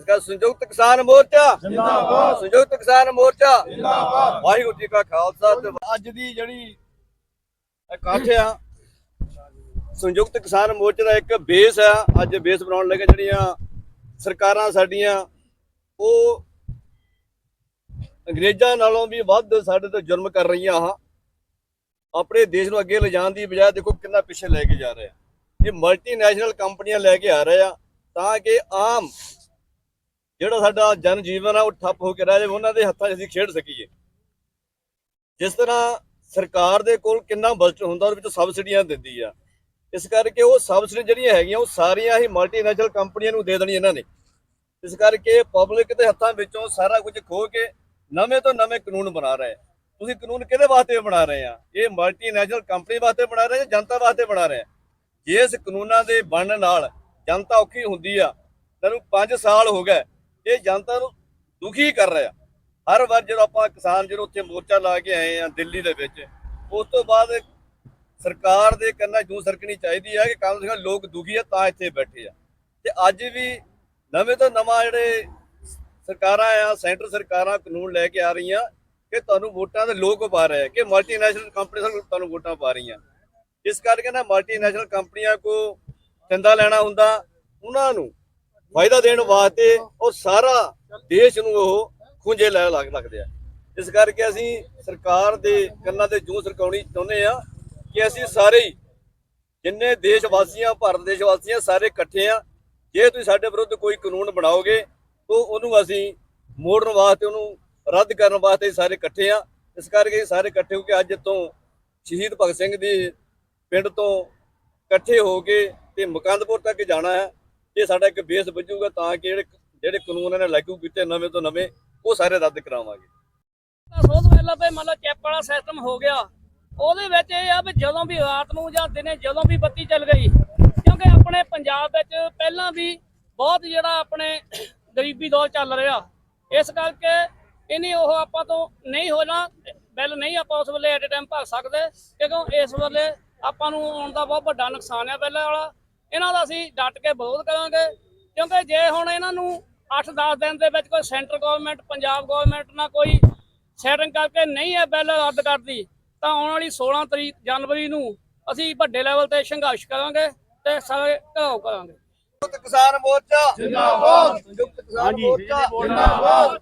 ਇਸ ਕਰਕੇ ਸੰਯੁਕਤ ਕਿਸਾਨ ਮੋਰਚਾ। ਜਿੰਦਾਬਾਦ। ਸੰਯੁਕਤ ਕਿਸਾਨ ਮੋਰਚਾ। ਜਿੰਦਾਬਾਦ। ਵਾਹਿਗੁਰੂ ਜੀ ਕਾ ਖਾਲਸਾ ਤੇ ਅੱਜ ਦੀ ਜਿਹੜੀ ਇਕੱਠ ਆ ਸੰਯੁਕਤ ਕਿਸਾਨ ਮੋਰਚੇ ਦਾ ਇੱਕ ਬੇਸ ਆ। ਅੱਜ ਬੇਸ ਬਣਾਉਣ ਲੱਗੇ ਜਿਹੜੀਆਂ ਸਰਕਾਰਾਂ ਸਾਡੀਆਂ ਉਹ ਅੰਗਰੇਜ਼ਾਂ ਨਾਲੋਂ ਵੀ ਵੱਧ ਸਾਡੇ ਤੇ ਜ਼ੁਲਮ ਕਰ ਰਹੀਆਂ ਆ ਆਪਣੇ ਦੇਸ਼ ਨੂੰ ਅੱਗੇ ਲਿਜਾਣ ਦੀ ਬਜਾਏ ਦੇਖੋ ਕਿੰਨਾ ਪਿੱਛੇ ਲੈ ਕੇ ਜਾ ਰਹੇ ਆ। ਇਹ ਮਲਟੀਨੈਸ਼ਨਲ ਕੰਪਨੀਆਂ ਲੈ ਕੇ ਆ ਰਹੇ ਆ ਤਾਂ ਕਿ ਆਮ ਜਿਹੜਾ ਸਾਡਾ ਜਨ ਜੀਵਨ ਆ, ਉਹ ਠੱਪ ਹੋ ਕੇ ਰਹਿ ਜਾਵੇ, ਉਹਨਾਂ ਦੇ ਹੱਥਾਂ 'ਚ ਅਸੀਂ ਖੇਡ ਸਕੀਏ। ਜਿਸ ਤਰ੍ਹਾਂ ਸਰਕਾਰ ਦੇ ਕੋਲ ਕਿੰਨਾ ਬਜਟ ਹੁੰਦਾ, ਉਹਦੇ ਵਿੱਚ ਸਬਸਿਡੀਆਂ ਦਿੰਦੀ ਆ। ਇਸ ਕਰਕੇ ਉਹ ਸਬਸਿਡੀ ਜਿਹੜੀਆਂ ਹੈਗੀਆਂ, ਉਹ ਸਾਰੀਆਂ ਹੀ ਮਲਟੀਨੈਸ਼ਨਲ ਕੰਪਨੀਆਂ ਨੂੰ ਦੇ ਦੇਣੀ ਇਹਨਾਂ ਨੇ। ਇਸ ਕਰਕੇ ਪਬਲਿਕ ਦੇ ਹੱਥਾਂ ਵਿੱਚੋਂ ਸਾਰਾ ਕੁਝ ਖੋ ਕੇ ਨਵੇਂ ਤੋਂ ਨਵੇਂ ਕਾਨੂੰਨ ਬਣਾ ਰਹੇ। ਤੁਸੀਂ ਕਾਨੂੰਨ ਕਿਹਦੇ ਵਾਸਤੇ ਬਣਾ ਰਹੇ ਆ? ਇਹ ਮਲਟੀਨੈਸ਼ਨਲ ਕੰਪਨੀ ਵਾਸਤੇ ਬਣਾ ਰਹੇ ਜਾਂ ਜਨਤਾ ਵਾਸਤੇ ਬਣਾ ਰਹੇ ਆ? ਜੇ ਇਸ ਕਾਨੂੰਨਾਂ ਦੇ ਬਣਨ ਨਾਲ ਜਨਤਾ ਔਖੀ ਹੁੰਦੀ ਆ, ਤੈਨੂੰ 5 ਸਾਲ ਹੋ ਗਏ ਇਹ ਜਨਤਾ ਨੂੰ ਦੁਖੀ ਕਰ ਰਿਹਾ। ਹਰ ਵਾਰ ਜਦੋਂ ਆਪਾਂ ਕਿਸਾਨ ਜਦੋਂ ਉੱਥੇ ਮੋਰਚਾ ਲਾ ਕੇ ਆਏ ਆ ਦਿੱਲੀ ਦੇ ਵਿੱਚ, ਉਸ ਤੋਂ ਬਾਅਦ ਸਰਕਾਰ ਦੇ ਕੰਨਾਂ ਜੂ ਸਰਕਣੀ ਚਾਹੀਦੀ ਹੈ ਕਿ ਕਮ ਸੇ ਲੋਕ ਦੁਖੀ ਆ ਤਾਂ ਇੱਥੇ ਬੈਠੇ ਆ। ਤੇ ਅੱਜ ਵੀ ਨਵੇਂ ਤੋਂ ਨਵਾਂ ਜਿਹੜੇ ਸਰਕਾਰਾਂ ਆ, ਸੈਂਟਰ ਸਰਕਾਰਾਂ ਕਾਨੂੰਨ ਲੈ ਕੇ ਆ ਰਹੀਆਂ ਕਿ ਤੁਹਾਨੂੰ ਵੋਟਾਂ ਦੇ ਲੋਕ ਪਾ ਰਹੇ ਆ, ਕਿ ਮਲਟੀਨੈਸ਼ਨਲ ਕੰਪਨੀ ਤੁਹਾਨੂੰ ਵੋਟਾਂ ਪਾ ਰਹੀਆਂ। ਇਸ ਕਰਕੇ ਨਾ ਮਲਟੀਨੈਸ਼ਨਲ ਕੰਪਨੀਆਂ ਕੋ ਚੰਦਾ ਲੈਣਾ ਹੁੰਦਾ, ਉਹਨਾਂ ਨੂੰ ਫਾਇਦਾ ਦੇਣ ਵਾਸਤੇ ਉਹ ਸਾਰਾ ਦੇਸ਼ ਨੂੰ ਉਹ ਖੁੰਝੇ ਲੈ ਲੱਗ ਲੱਗਦੇ ਆ। ਇਸ ਕਰਕੇ ਅਸੀਂ ਸਰਕਾਰ ਦੇ ਕੰਨਾਂ ਤੇ ਜੂ ਸਰਕਾਉਣੀ ਚਾਹੁੰਦੇ ਆ ਕਿ ਅਸੀਂ ਸਾਰੇ ਜਿੰਨੇ ਦੇਸ਼ ਵਾਸੀਆਂ ਭਾਰਤ ਦੇਸ਼ ਵਾਸੀਆਂ ਸਾਰੇ ਇਕੱਠੇ ਆ, ਜੇ ਤੁਸੀਂ ਸਾਡੇ ਵਿਰੁੱਧ ਕੋਈ ਕਾਨੂੰਨ ਬਣਾਓਗੇ ਤਾਂ ਉਹਨੂੰ ਅਸੀਂ ਮੋੜਨ ਵਾਸਤੇ, ਉਹਨੂੰ ਰੱਦ ਕਰਨ ਵਾਸਤੇ ਸਾਰੇ ਇਕੱਠੇ ਆ। ਇਸ ਕਰਕੇ ਸਾਰੇ ਇਕੱਠੇ ਹੋ ਕੇ ਅੱਜ ਤੋਂ ਸ਼ਹੀਦ ਭਗਤ ਸਿੰਘ ਦੀ ਪਿੰਡ ਤੋਂ ਇਕੱਠੇ ਹੋ ਕੇ ਤੇ ਮੁਕੰਦਪੁਰ ਤੱਕ ਜਾਣਾ ਹੈ। ਇਹ ਸਾਡਾ ਇੱਕ ਬੇਸ ਵੱਜੂਗਾ ਤਾਂ ਕਿ ਜਿਹੜੇ ਜਿਹੜੇ ਕਾਨੂੰਨ ਇਹਨੇ ਲਾਗੂ ਕੀਤੇ ਨਵੇਂ ਤੋਂ ਨਵੇਂ, ਉਹ ਸਾਰੇ ਰੱਦ ਕਰਾਵਾਂਗੇ। ਤਾਂ ਵੇਲਾ ਤੇ ਮੰਨ ਲਓ ਚੈਪ ਵਾਲਾ ਸਿਸਟਮ ਹੋ ਗਿਆ। ਉਹਦੇ ਵਿੱਚ ਇਹ ਆ ਵੀ ਜਦੋਂ ਵੀ ਰਾਤ ਨੂੰ ਜਾਂ ਦਿਨੇ ਜਦੋਂ ਵੀ ਬੱਤੀ ਚੱਲ ਗਈ, ਕਿਉਂਕਿ ਆਪਣੇ ਪੰਜਾਬ ਵਿੱਚ ਪਹਿਲਾਂ ਵੀ ਬਹੁਤ ਜਿਹੜਾ ਆਪਣੇ ਗਰੀਬੀ ਦੌਰ ਚੱਲ ਰਿਹਾ। ਇਸ ਕਰਕੇ ਇਹਨੇ ਉਹ ਆਪਾਂ ਤੋਂ ਨਹੀਂ ਹੋਣਾ ਬਿੱਲ ਨਹੀਂ ਆਪਾਂ ਉਸ ਵੇਲੇ ਐਟ ਟਾਈਮ ਭਰ ਸਕਦੇ, ਕਿਉਂਕਿ ਇਸ ਵੇਲੇ ਆਪਾਂ ਨੂੰ ਆਉਣ ਦਾ ਬਹੁਤ ਵੱਡਾ ਨੁਕਸਾਨ ਹੈ ਬਿੱਲ ਵਾਲਾ। ਇਹਨਾਂ ਦਾ ਅਸੀਂ ਡਟ ਕੇ ਵਿਰੋਧ ਕਰਾਂਗੇ ਕਿਉਂਕਿ ਜੇ ਹੁਣ ਇਹਨਾਂ ਨੂੰ 8-10 ਦਿਨ ਦੇ ਵਿੱਚ ਕੋਈ ਸੈਂਟਰ ਗਵਰਨਮੈਂਟ ਪੰਜਾਬ ਗਵਰਨਮੈਂਟ ਨਾਲ ਕੋਈ ਸੈਟਿੰਗ ਕਰਕੇ ਨਹੀਂ ਇਹ ਬਿੱਲ ਰੱਦ ਕਰਦੀ ਤਾਂ ਆਉਣ ਵਾਲੀ 16 ਤਰੀਕ ਜਨਵਰੀ ਨੂੰ ਅਸੀਂ ਵੱਡੇ ਲੈਵਲ ਤੇ ਸੰਘਰਸ਼ ਕਰਾਂਗੇ ਤੇ ਸਾਰੇ ਘਰਾਓ ਕਰਾਂਗੇ। ਸੰਯੁਕਤ ਕਿਸਾਨ ਮੋਰਚਾ। ਜਿੰਦਾਬਾਦ। ਸੰਯੁਕਤ ਕਿਸਾਨ ਮੋਰਚਾ। ਜਿੰਦਾਬਾਦ।